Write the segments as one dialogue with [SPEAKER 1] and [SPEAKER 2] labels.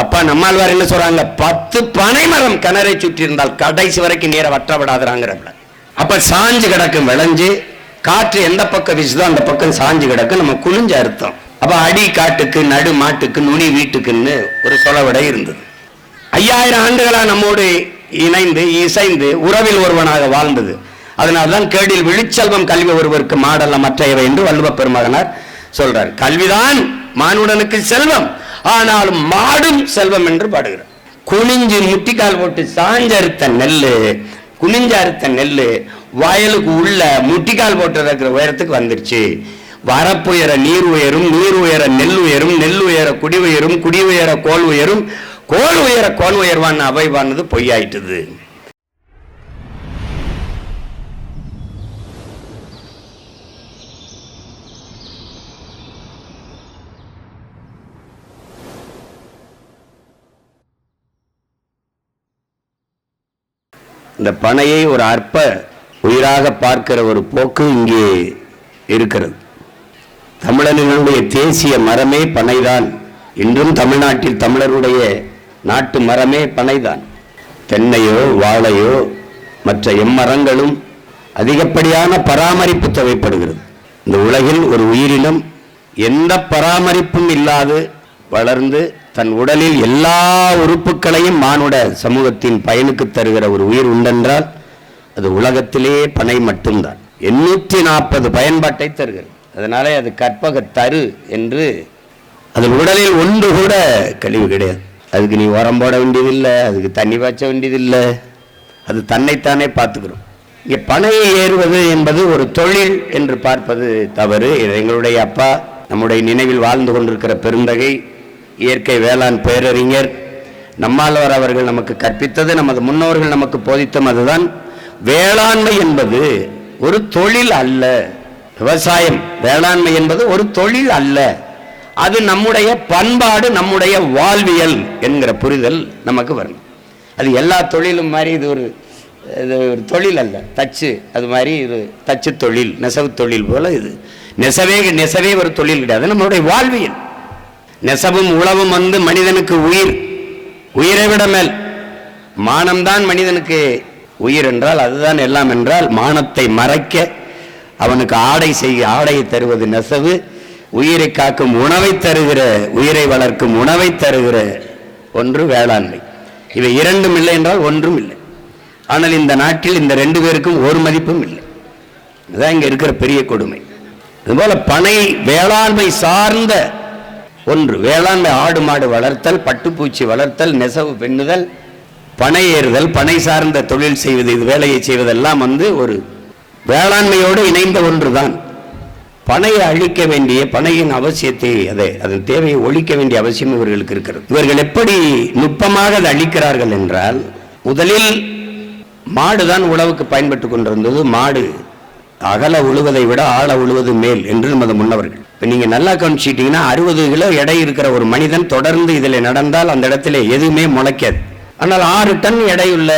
[SPEAKER 1] அப்பா நம்மாழ்வார் என்ன சொல்றாங்க? பத்து பனைமரம் கிணறை சுற்றி இருந்தால் கடைசி வரைக்கும் நீரை வற்றப்படாதுறாங்கிறப்ப அப்ப சாஞ்சு கிடக்கும் விளைஞ்சு காற்று எந்த பக்கம் வீசுதோ அந்த பக்கம் சாஞ்சு கிடக்கும் நம்ம குனிஞ்ச அர்த்தம். அப்ப அடி காட்டுக்கு நடு மாட்டுக்கு நுனி வீட்டுக்குன்னு ஒரு சொலவடை இருந்தது. ஐயாயிரம் ஆண்டுகளா நம்மோடு இணைந்து இசைந்து உறவில் ஒருவனாக வாழ்ந்தது. அதனால்தான் கேடில் விழிச்செல்வம் கல்வி ஒருவருக்கு மாடல்ல மற்றையவை என்று வள்ளுவ பெருமகனார் சொல்றார். கல்விதான் மானுடனுக்கு செல்வம். ஆனாலும் மாடும் செல்வம் என்று பாடுகிறார். குனிஞ்சு முட்டிக்கால் போட்டு சாஞ்சறுத்த நெல்லு குனிஞ்சு அறுத்த நெல்லு வயலுக்கு உள்ள முட்டிக்கால் போட்டு இருக்கிற உயரத்துக்கு வந்துருச்சு. வரப்புயர நீர் உயரும் நீர் உயர நெல் உயரும் நெல் உயர குடி உயரும் குடி உயர கோல் உயரும் கோல் உயர கோல் உயர்வான்னு அவைவானது பொய்யாயிட்டுது. இந்த பனையை ஒரு அற்ப உயிராக பார்க்கிற ஒரு போக்கு இங்கே இருக்கிறது. தமிழர்களுடைய தேசிய மரமே பனைதான். இன்றும் தமிழ்நாட்டில் தமிழருடைய நாட்டு மரமே பனைதான். தென்னையோ வாழையோ மற்ற எம்மரங்களும் அதிகப்படியான பராமரிப்பு தேவைப்படுகிறது. இந்த உலகில் ஒரு உயிரினம் எந்த பராமரிப்பும் இல்லாது வளர்ந்து தன் உடலில் எல்லா உறுப்புகளையும் மானுட சமூகத்தின் பயனுக்கு தருகிற ஒரு உயிர் உண்டென்றால் அது உலகத்திலே பனை மட்டும்தான். எண்ணூற்றி நாற்பது பயன்பாட்டை தருகிறது. அதனாலே அது கற்பக தரு என்று அது உடலில் ஒன்று கூட கழிவு கிடையாது. அதுக்கு நீ உரம் போட வேண்டியதில்லை அதுக்கு தண்ணி பாய்ச்ச வேண்டியதில்லை. அது தன்னைத்தானே பார்த்துக்கிறோம். இங்கே பனையை ஏறுவது என்பது ஒரு தொழில் என்று பார்ப்பது தவறு. எங்களுடைய அப்பா நம்முடைய நினைவில் வாழ்ந்து கொண்டிருக்கிற பெருந்தகை. இயற்கை வேளாண் பேரறிஞர். நம்மாழ்வார் அவர்கள் நமக்கு கற்பித்தது நமது முன்னோர்கள் நமக்கு போதித்தம் அதுதான். வேளாண்மை என்பது ஒரு தொழில் அல்ல. விவசாயம் வேளாண்மை என்பது ஒரு தொழில் அல்ல. அது நம்முடைய பண்பாடு நம்முடைய வாழ்வியல் என்கிற புரிதல் நமக்கு வரணும். அது எல்லா தொழிலும் மாதிரி இது ஒரு இது ஒரு தொழில் அல்ல. தச்சு அது மாதிரி இது தச்சு தொழில் நெசவு தொழில் போல இது. நெசவே நெசவே ஒரு தொழில் கிடையாது. நம்மளுடைய வாழ்வியல். நெசவும் உழவும் வந்து மனிதனுக்கு உயிர். உயிரை விட மேல். மானம்தான் மனிதனுக்கு உயிர் என்றால் அதுதான் எல்லாம் என்றால் மானத்தை மறைக்க அவனுக்கு ஆடை செய்ய ஆடையை தருவது நெசவு. உயிரை காக்கும் உணவை தருகிற உயிரை வளர்க்கும் உணவை தருகிற ஒன்று வேளாண்மை. இவை இரண்டும் இல்லை என்றால் ஒன்றும் இல்லை. ஆனால் இந்த நாட்டில் இந்த ரெண்டு பேருக்கும் ஒரு மதிப்பும் இல்லை. இதுதான் இங்கே இருக்கிற பெரிய கொடுமை. இதுபோல் பனை வேளாண்மை சார்ந்த ஒன்று வேளாண்மை ஆடு மாடு வளர்த்தல் பட்டுப்பூச்சி வளர்த்தல் நெசவு பெண்ணுதல் பனை ஏறுதல் பனை சார்ந்த தொழில் செய்வது இது வேலையை செய்வதெல்லாம் வந்து ஒரு வேளாண்மையோடு இணைந்த ஒன்றுதான். பனையை அழிக்க வேண்டிய பனையின் அவசியத்தை அதை அதன் தேவையை ஒழிக்க வேண்டிய அவசியம் இவர்களுக்கு இருக்கிறது. இவர்கள் எப்படி நுட்பமாக அதை அழிக்கிறார்கள் என்றால் முதலில் மாடுதான் உழவுக்கு பயன்பட்டு கொண்டிருந்தது. மாடு அகல உழுவதை விட ஆழ உழுவது மேல் என்று நமது முன்னவர்கள். இப்ப நீங்க நல்லா கவனிச்சிட்டீங்கன்னா அறுபது கிலோ எடை இருக்கிற ஒரு மனிதன் தொடர்ந்து இதில் நடந்தால் அந்த இடத்துல எதுவுமே முளைக்காது. ஆனால் ஆறு டன் எடையுள்ள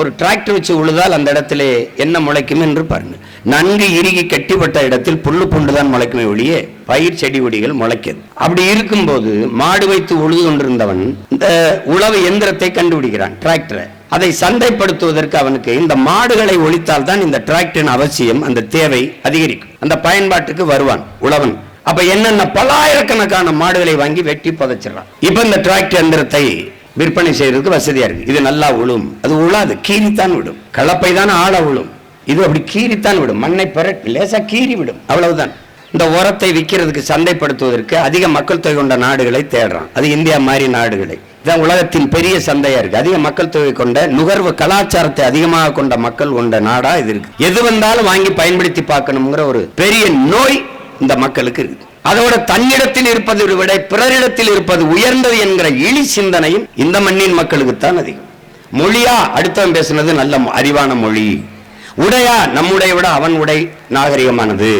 [SPEAKER 1] ஒரு டிராக்டர் வச்சு உழுதால் அந்த இடத்துல என்ன முளைக்கும் என்று பாருங்க. நன்கு இறுகி கட்டிப்பட்ட இடத்தில் புல்லு புண்டு தான் முளைக்குமே ஒழிய பயிர் செடி கொடிகள் முளைக்காது. அப்படி இருக்கும்போது மாடு வைத்து உழுது கொண்டிருந்தவன் இந்த உழவு எந்திரத்தை கண்டுபிடிக்கிறான் டிராக்டரை அதை சந்தைப்படுத்துவதற்கு அவனுக்கு இந்த மாடுகளை ஒழித்தால் தான் இந்த டிராக்டரின் அவசியம் அந்த தேவை அதிகரிக்கும். அந்த பயன்பாட்டுக்கு வருவான் உழவன். அப்ப என்னென்ன பலாயிரக்கணக்கான மாடுகளை வாங்கி வெட்டி புதைச்சிடறான். இப்ப இந்த டிராக்டர் எந்திரத்தை விற்பனை செய்யறதுக்கு வசதியா இருக்கு. இது நல்லா உழும். அது உழாது கீறித்தான் விடும். கலப்பை தான் ஆழ உழும். இது அப்படி கீறித்தான் விடும். மண்ணை பெற லேசா கீறி விடும். அவ்வளவுதான். இந்த உரத்தை விற்கிறதுக்கு சந்தைப்படுத்துவதற்கு அதிக மக்கள் தொகை கொண்ட நாடுகளை தேடுறான். அது இந்தியா மாதிரி நாடுகளை. இதான் உலகத்தின் பெரிய சந்தையா இருக்கு. அதிக மக்கள் தொகை கொண்ட நுகர்வு கலாச்சாரத்தை அதிகமாக கொண்ட மக்கள் கொண்ட நாடா இது இருக்கு. எது வந்தாலும் வாங்கி பயன்படுத்தி பார்க்கணுங்கிற ஒரு பெரிய நோய் இந்த மக்களுக்கு இருக்கு அதோட தன்னிடத்தில் இருப்பதை விட பிறரிடத்தில் இருப்பது உயர்ந்தது என்கிற இழி சிந்தனையும் இந்த மண்ணின் மக்களுக்குத்தான் அதிகம். மொழியா அடுத்தவன் பேசுனது நல்ல அறிவான மொழி. உடையா நம்முடைய விட அவன் உடை நாகரிகமானது.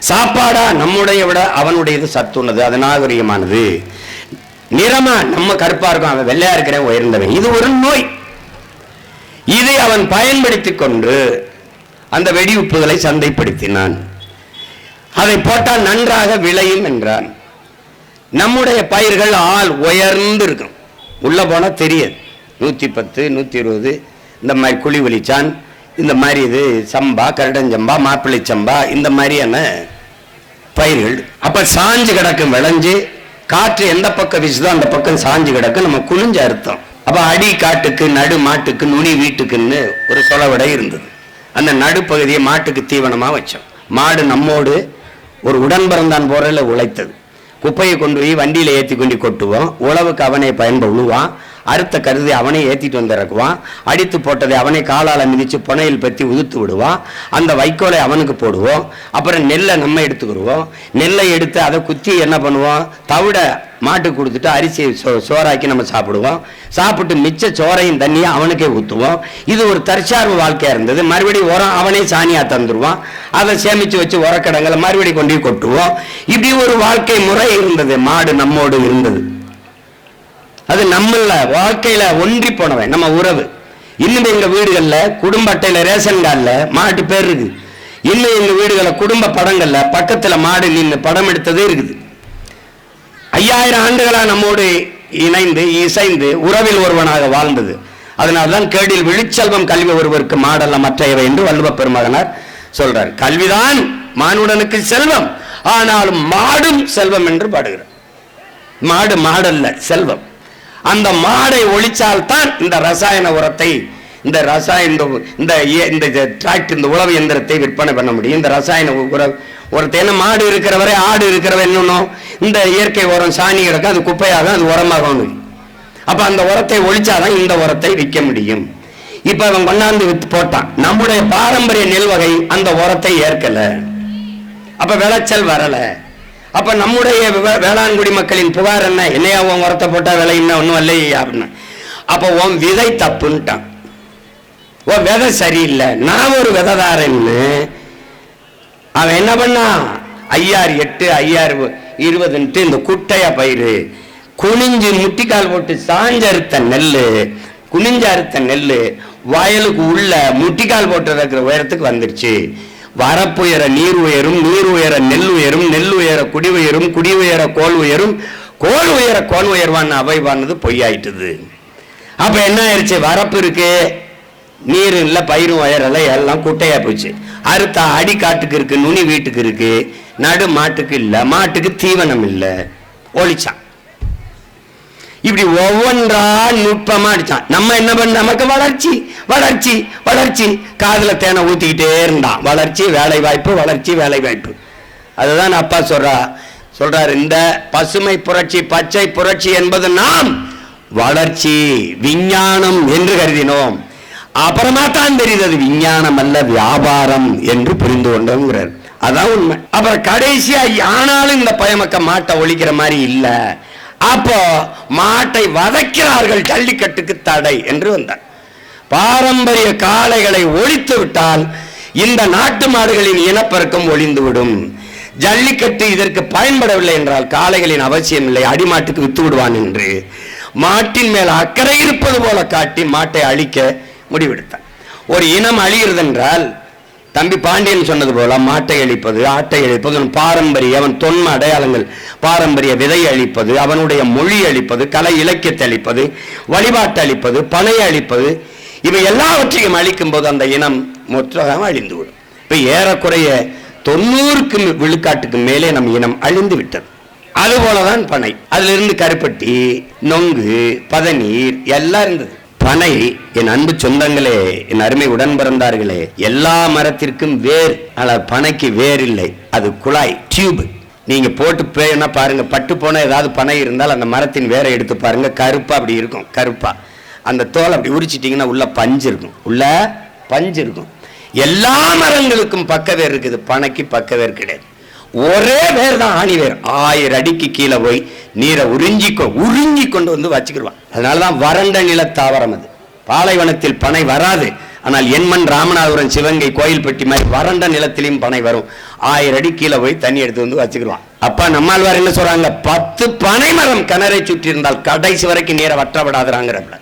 [SPEAKER 1] சாப்பாடா நம்முடைய விட அவனுடையது சத்துள்ளது அது நாகரிகமானது. நிறமா நம்ம கருப்பா இருக்கும் அவன் வெள்ளையா இருக்கிறவன் உயர்ந்தவன். இது ஒரு நோய். இதை அவன் பயன்படுத்திக் கொண்டு அந்த வெடியுப்புகளை சந்தைப்படுத்தினான். அதை போட்டால் நன்றாக விளையும் என்றான். நம்முடைய பயிர்கள் ஆள் உயர்ந்து இருக்கும் உள்ள போனா தெரியாது. நூத்தி பத்து நூத்தி இருபது இந்த மாதிரி குழி ஒலிச்சான் இந்த மாதிரி இது சம்பா கரடஞ்சம்பா மாப்பிள்ளை சம்பா இந்த மாதிரியான பயிர்கள். அப்ப சாஞ்சு கிடக்கும் விளைஞ்சு காற்று எந்த பக்கம் வீசுதோ அந்த பக்கம் சாஞ்சு கிடக்கும் நம்ம குளிஞ்ச அர்த்தம். அப்ப அடி காட்டுக்கு நடு மாட்டுக்கு நுனி வீட்டுக்குன்னு ஒரு சொலவடை இருந்தது. அந்த நடுப்பகுதியை மாட்டுக்கு தீவனமா வச்சோம். மாடு நம்மோடு ஒரு உடன்பிறந்தான் பிறந்தான் உழைத்தது. குப்பையை கொண்டு போய் வண்டியில ஏத்தி கொண்டு கொட்டுவோம். உழவுக்கு அவனை பயன்படுவான். அறுத்த கருதி அவனை ஏற்றிட்டு வந்திறக்குவான். அடித்து போட்டதை அவனை காலால் மிதித்து புனையில் பற்றி உதுத்து விடுவான். அந்த வைக்கோலை அவனுக்கு போடுவோம். அப்புறம் நெல்லை நம்ம எடுத்துக்கிடுவோம் நெல்லை எடுத்து அதை குத்தி என்ன பண்ணுவோம்? தவிட மாட்டுக்கு கொடுத்துட்டு அரிசி சோ சோறாக்கி நம்ம சாப்பிடுவோம். சாப்பிட்டு மிச்ச சோறையும் தண்ணியை அவனுக்கே ஊற்றுவோம் இது ஒரு தற்சார்பு வாழ்க்கையாக இருந்தது. மறுபடியும் உரம் அவனே சாணியாக தந்துடுவான் அதை சேமித்து வச்சு உரக்கடங்களை மறுபடியும் கொண்டு போய் கொட்டுவோம். இப்படி ஒரு வாழ்க்கை முறை இருந்தது. மாடு நம்மோடு இருந்தது. அது நம்மள வாழ்க்கையில ஒன்றி போனவன் நம்ம உறவு. இன்னும் எங்க வீடுகள்ல குடும்ப அட்டையில ரேஷன் கார்டுல மாட்டு பேர் இருக்கு. இன்னும் எங்க வீடுகளில் குடும்ப படங்கள்ல பக்கத்துல மாடு நின்று படம் எடுத்ததே இருக்குது. ஐயாயிரம் ஆண்டுகளா நம்மோடு இணைந்து இசைந்து உறவில் ஒருவனாக வாழ்ந்தது. அதனால்தான் கேடில் விழிச்செல்வம் கல்வி ஒருவருக்கு மாடல்ல மற்றையவை என்று வள்ளுவ பெருமகனார் சொல்றார். கல்விதான் மானுடனுக்கு செல்வம் ஆனாலும் மாடும் செல்வம் என்று பாடுகிறார். மாடு மாடல்ல செல்வம். அந்த மாடை ஒழிச்சால்தான் இந்த ரசாயன உரத்தை இந்த ரசாயன இந்த இந்த இய- இந்த டிராக்டர் இந்த உழவு எந்திரத்தை விற்பனை பண்ண முடியும். இந்த ரசாயன உர உரத்தை என்ன மாடு இருக்கிற வரை ஆடு இருக்கிறவரை என்னணும் இந்த இயற்கை உரம் சாணி கிடக்கும் அது குப்பையாகும் அது உரமாகும் அப்போ அந்த உரத்தை ஒழிச்சாதான் இந்த உரத்தை விற்க முடியும். இப்போ அவன் கொண்டாந்து வித்து போட்டான். நம்முடைய பாரம்பரிய நெல் வகை அந்த உரத்தை ஏற்கலை. அப்போ விளைச்சல் வரலை. அப்ப நம்முடைய வேளாண்குடி மக்களின் புகார் என்ன? என்னையா உன் உரத்தை போட்டா விலை என்ன? ஒன்றும் இல்லையா அப்படின்னு. அப்ப உன் விதை தப்புன்ட்டான். உன் விதை சரியில்லை. நான் ஒரு விதைதாரன்னு. அவன் என்ன பண்ணான்? ஐயாறு எட்டு ஐயாறு இருபதுன்ட்டு இந்த குட்டைய பயிர் குனிஞ்சு முட்டிக்கால் போட்டு சாஞ்சறுத்த நெல்லு. குனிஞ்சு அறுத்த நெல்லு. வயலுக்கு உள்ள முட்டிக்கால் போட்டு இருக்கிற உயரத்துக்கு வந்துருச்சு. வரப்புயர நீர் உயரும் நீர் உயர நெல் உயரும் நெல் உயர குடி உயரும் குடி உயர கோல் உயரும் கோல் உயர கோல் உயர்வான் அவைவானது பொய்யாயிட்டுது. அப்ப என்ன ஆயிடுச்சு வரப்பு இருக்கு நீர் இல்ல பயிரும் உயரல எல்லாம் குட்டையா போச்சு. அறுத்தா அடி காட்டுக்கு இருக்கு நுனி வீட்டுக்கு இருக்கு நடு மாட்டுக்கு இல்ல மாட்டுக்கு தீவனம் இல்லை. ஒழிச்சான். இப்படி ஒவ்வொன்றா நுட்பமா அடிச்சான். நம்ம என்ன பண்ண நமக்கு வளர்ச்சி வளர்ச்சி வளர்ச்சி. காதுல தேனை ஊத்திக்கிட்டே இருந்தான். வளர்ச்சி வேலை வாய்ப்பு வளர்ச்சி வேலை வாய்ப்பு அதுதான் அப்பா சொல்றா. சொல்றாரு இந்த பசுமை புரட்சி பச்சை புரட்சி என்பது நாம் வளர்ச்சி விஞ்ஞானம் என்று கருதினோம். அப்புறமா தான் தெரியுது அது விஞ்ஞானம் அல்ல வியாபாரம் என்று புரிந்து கொண்டோங்கிறார். அதான் உண்மை. அப்புறம் கடைசியா ஆனாலும் இந்த பயமக்க மாட்டை ஒழிக்கிற மாதிரி இல்லை. அப்போ மாட்டை வதைக்கிறார்கள் ஜல்லிக்கட்டுக்கு தடை என்று வந்தார் பாரம்பரிய காளைகளை ஒழித்து விட்டால் இந்த நாட்டு மாடுகளின் இனப்பெருக்கம் ஒளிந்துவிடும் ஜல்லிக்கட்டு இதற்கு பயன்படவில்லை என்றால் காளைகளின் அவசியம் இல்லை அடிமாட்டுக்கு வித்து விடுவான் என்று. மாட்டின் மேல் அக்கறை இருப்பது போல காட்டி மாட்டை அழிக்க முடிவெடுத்தார் ஒரு இனம் அழிகிறது என்றால் தம்பி பாண்டியன் சொன்னது போல மாட்டை அழிப்பது ஆட்டை அழிப்பது பாரம்பரிய அவன் தொன்ம அடையாளங்கள் பாரம்பரிய விதை அழிப்பது அவனுடைய மொழி அழிப்பது கலை இலக்கியத்தை அழிப்பது வழிபாட்டை அழிப்பது பனை அழிப்பது இவை எல்லாவற்றையும் அழிக்கும் போது அந்த இனம் மொத்தமாக அழிந்துவிடும். இப்போ ஏறக்குறைய தொண்ணூறுக்கு விழுக்காட்டுக்கு மேலே நம் இனம் அழிந்து விட்டது. அதுபோலதான் பனை. அதுல இருந்து கருப்பட்டி நொங்கு பதநீர் எல்லாம் இருந்தது. பனை என் அன்பு சொந்தங்களே என் அருமை உடன் பிறந்தார்களே எல்லா மரத்திற்கும் வேர் ஆனால் பனைக்கு வேர் இல்லை. அது குழாய் டியூப். நீங்க போட்டு பேனா பாருங்க பட்டு போன ஏதாவது பனை இருந்தால் அந்த மரத்தின் வேரை எடுத்து பாருங்க. கருப்பா அப்படி இருக்கும் கருப்பா. அந்த தோலை அப்படி உரிச்சிட்டிங்கன்னா உள்ள பஞ்சு இருக்கும். உள்ள பஞ்சு இருக்கும். எல்லா மரங்களுக்கும் பக்கவேர் இருக்குது பனைக்கு பக்கவேர் கிடையாது. ஒரே வேர் தான் ஆணி வேர். ஆயிரம் அடிக்கு கீழே போய் நீரை உறிஞ்சிக்கோ உறிஞ்சி கொண்டு வந்து வச்சுக்கிடுவான் அதனாலதான் வறண்ட நிலத்தாவரம் அது. பாலைவனத்தில் பனை வராது. ஆனால் எண்மண் ராமநாதபுரம் கோயில் கோயில்பட்டி மாதிரி வறண்ட நிலத்திலையும் பனை வரும். ஆயிரம் அடி கீழே போய் தண்ணி எடுத்து வந்து வச்சுக்கிடுவான் அப்பா நம்மாழ்வார் என்ன சொல்றாங்க? பத்து பனை மரம் கிணறை சுற்றி இருந்தால் கடைசி வரைக்கும் நீரை வற்றப்படாதுறாங்கிறப்ப